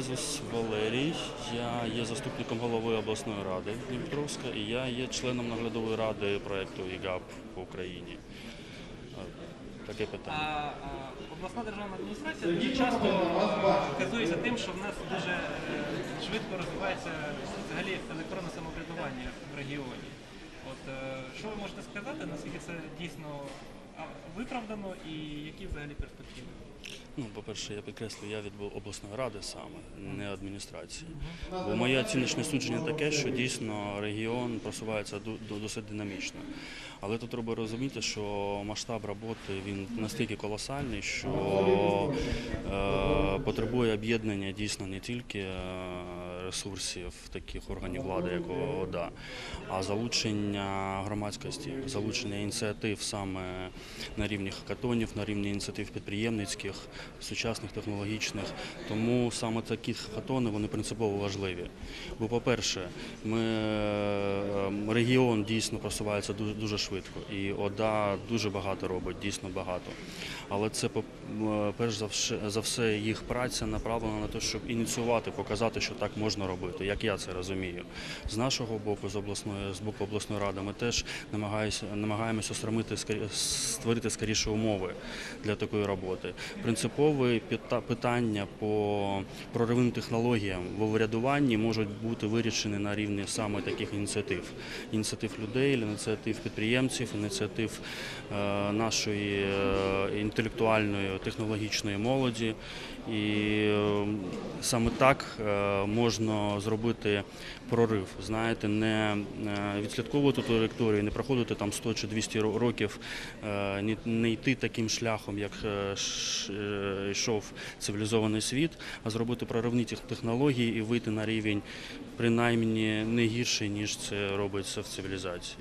звуть Валерій, я є заступником голови обласної ради Дніпровська і я є членом наглядової ради проєкту ІГАП по Україні. Е, Таке питання. а, обласна державна адміністрація часто е, казується тим, що в нас дуже е, швидко розвивається взагалі електронне самоврядування в регіоні. От е, що ви можете сказати, наскільки це дійсно виправдано і які взагалі перспективи? Ну, по-перше, я підкреслю, я від обласної ради саме, не адміністрації. Бо моє оціночне судження таке, що дійсно регіон просувається досить динамічно. Але тут треба розуміти, що масштаб роботи він настільки колосальний, що е, потребує об'єднання дійсно не тільки е, ресурсів таких органів влади, як ОДА, а залучення громадськості, залучення ініціатив саме на рівні хакатонів, на рівні ініціатив підприємницьких, сучасних, технологічних. Тому саме такі хакатони вони принципово важливі. Бо, по-перше, ми, е, регіон дійсно просувається дуже, дуже швидко, і ОДА дуже багато робить, дійсно багато. Але це перш за все, їх праця направлена на те, щоб ініціювати, показати, що так можна робити, як я це розумію. З нашого боку, з обласної з боку обласної ради, ми теж намагаємося, створити, скоріше умови для такої роботи. Принципові пита- питання по проривним технологіям в урядуванні можуть бути вирішені на рівні саме таких ініціатив: ініціатив людей, ініціатив підприємців, ініціатив е, нашої е, інтелектуальної технологічної молоді. І е, саме так можна зробити прорив. Знаєте, не відслідковувати траєкторію, не проходити там 100 чи 200 років, не- йти таким шляхом, як йшов цивілізований світ, а зробити проривні тех- технології і вийти на рівень принаймні не гірший, ніж це робиться в цивілізації.